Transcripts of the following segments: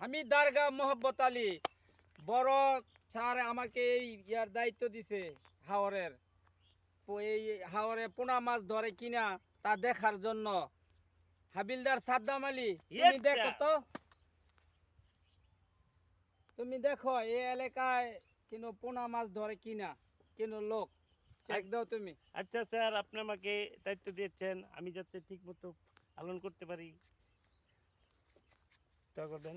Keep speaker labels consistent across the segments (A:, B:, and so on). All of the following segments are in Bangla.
A: আমি দারগা মোহব্বত আলী বড় স্যার আমাকে এই ইয়ার দায়িত্ব দিছে হাওরের। এই হাওরে পোনা মাছ ধরে কিনা তা দেখার জন্য। হাবিলদার সাদ্দাম আলী তুমি দেখো তো। তুমি দেখো এই এলাকায় কিনো পোনা মাছ ধরে কিনা? কিনো লোক? চেক দাও তুমি।
B: আচ্ছা স্যার আপনি আমাকে দায়িত্ব দিয়েছেন আমি যাতে ঠিক মতো পালন করতে পারি। তা করবেন।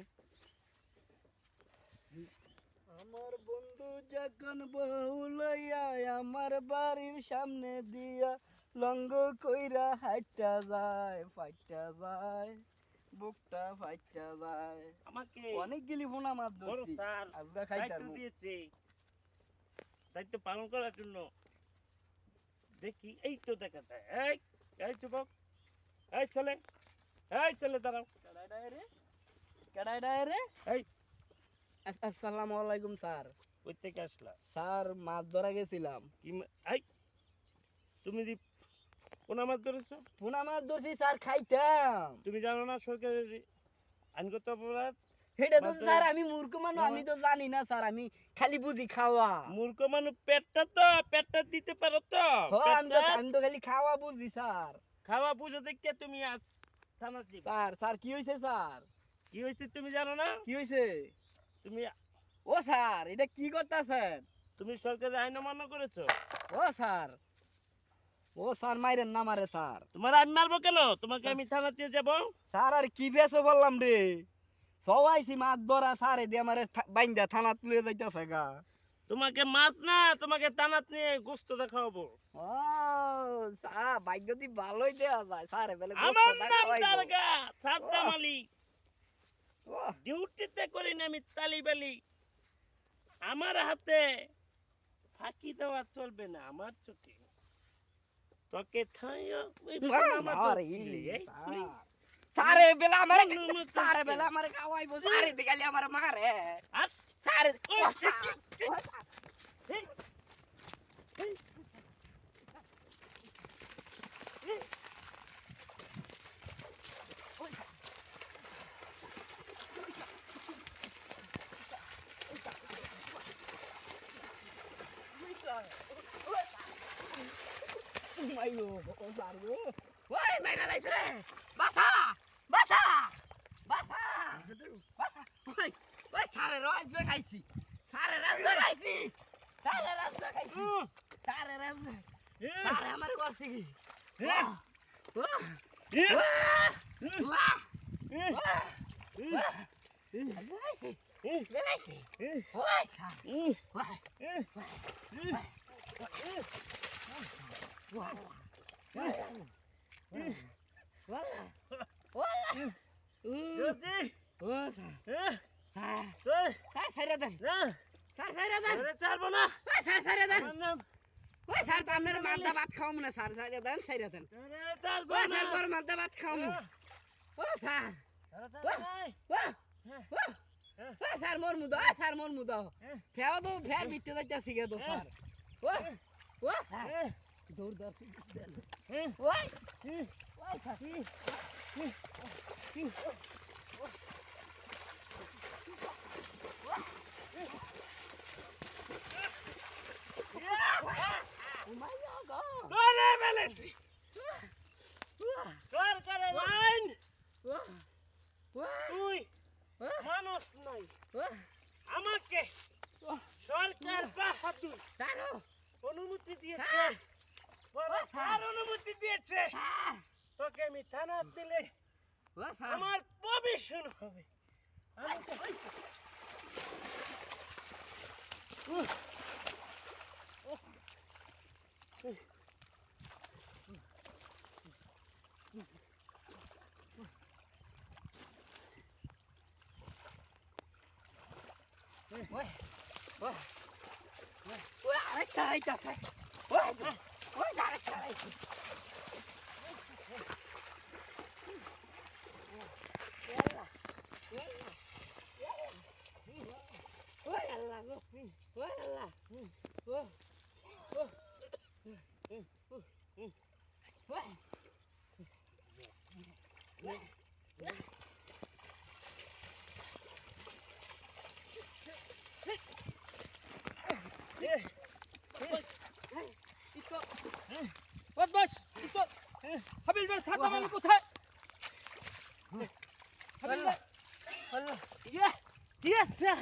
C: আমার বন্ধু যখন বহু লইয়া আমার বাড়ির সামনে দিয়া লঙ্গ কইরা হাইটা যায় ফাইটা যায় বুকটা ফাইটা যায়।
B: আমাকে
C: অনেকগুলি ফোন আমার ধরছি। খাইতার
B: দায়িত্ব দিয়েছে। দায়িত্ব পালন করার জন্য। দেখি এই তো দেখা যায়। এই এই যুবক এই ছেলে এই ছেলে দাঁড়াও।
C: কেডাইডাই রে কেডাইডাই রে
B: এই
C: আসসালামু আলাইকুম স্যার।
B: কই থেকে আসলা?
C: স্যার মাছ ধরা গেছিলাম।
B: কি এই তুমি দি কোন মাছ ধরেছো?
C: পোনা মাছ ধরছি স্যার খাইতাম।
B: তুমি জানো না সরকারের আইনগত অপরাধ?
C: সেটা তো স্যার আমি মূর্খ মানুষ আমি তো জানি না স্যার আমি খালি বুঝি খাওয়া।
B: মূর্খ মানুষ পেটটা তো পেটটা দিতে পারো তো।
C: আমি তো
B: পেটটা
C: আমি তো খালি খাওয়া বুঝি স্যার।
B: খাওয়া বুঝো দেখে তুমি আজ থানা
C: স্যার স্যার কি হয়েছে স্যার?
B: কি হয়েছে তুমি জানো না?
C: কি হয়েছে
B: তুমি
C: ও স্যার এটা কি করতেছেন?
B: তুমি সরকারের আইন অমান্য করেছ?
C: ও স্যার। ও স্যার মাইরেন না মারে স্যার।
B: তোমার আমি মারবো কেন? তোমাকে আমি থানা দিয়ে যাব?
C: স্যার আর কি বেছো বললাম রে? সবাইছি মাছ ধরা স্যার এদি আমার বাইন্দা থানা তুলে যাইতেছে গা।
B: তোমাকে মাছ না তোমাকে টানাত নিয়ে গোস্ত দেখাবো।
C: ও স্যার ভাগ্য দি ভালোই দেওয়া যায় স্যার এবেলে
B: আমার নাম দারগা সাদ্দাম আলী ডিউটিতে করি না আমি তালিবালি আমার হাতে ফাঁকি দেওয়া চলবে না আমার চোখে। তোকে
C: সারে। বেলা আমারে সারে বেলা আমারে খাওয়াইবো সারে দিগালি আমারে মারে।
B: আর
C: সারে
B: ওই,
C: ও
B: ঠিক,
C: স্যার,
B: ঠিক,
C: ও
B: ঠিক।
C: স্যার।
B: এই, এই, এই,
C: মাইলো ও গো ওই মাইরা লাইছ রে বাসা বাসা বাসা বাসা ওই ওই সারে রাজ দেখাইছি সারে রাজ দেখাইছি সারে রাজ দেখাইছি সারে রাজ সারে আমারে করছি কি দেখাইছি দেখাইছি ওই
B: এই,
C: ওই মালদা ভাত খাওয়াম না স্যার সাইরা দেন সাইরা দেন স্যার বড় মালদা ভাত খাওয়াম ও স্যার স্যার মোর মুদা স্যার মোর মুদা ফেও তো ফের বিতে যাইতাছি গে তো স্যার ও ও স্যার
B: এ,
C: দৌড় দৌড়
B: এ,
C: ওই। ওই গড
B: তোরে ফেলেছি। তোর করে লাইন, তুই মানুষ নই
C: ও
B: আমাকে সরকার বাহাদুর।
C: স্যার
B: অনুমতি দিয়েছে। বড়
C: স্যার।
B: স্যার অনুমতি দিয়েছে। তোকে আমি থানা দিলে আমার প্রভিশন হবে। আমি তো
C: ওই। ওই। ওই। আরেক স্যার আইতাছে ওই ওই আরেক স্যার বদমাস হাবিল ভাই সাদা মানে কোথায়? হাবিল ভাই
B: ইয়া
A: ইয়া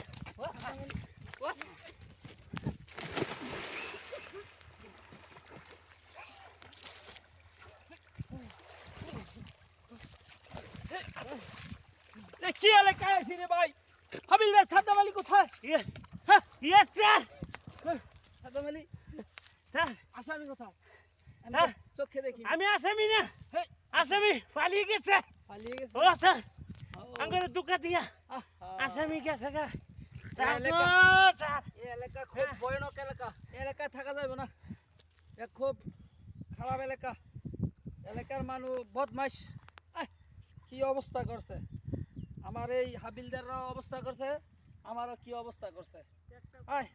A: কি হলে কাজ আছি রে ভাই? হাবিলদার সাদ্দাম আলী কোথায়?
B: ইয়ে হ্যাঁ? ইয়ে, ইয়ে।
A: সাদ্দাম আলী
B: হ্যাঁ
A: আসামি কোথায়? চোখে দেখি।
B: আমি আসামি না। আসামি পালিয়ে গেছে।
A: পালিয়ে গেছে?
B: ও স্যার।
A: ও,
B: দুকা দিয়া। আসামি গেছে গা।
A: এলাকা- খুব ভয়ানক এলাকা। এই থাকা যাবে না। এ খুব খারাপ এলাকা। এলাকার মানুষ বদমাইশ। আহ, কি অবস্থা করছে? আমার এই হাবিলদাররা অবস্থা করছে। আমারও কি অবস্থা করছে? আয়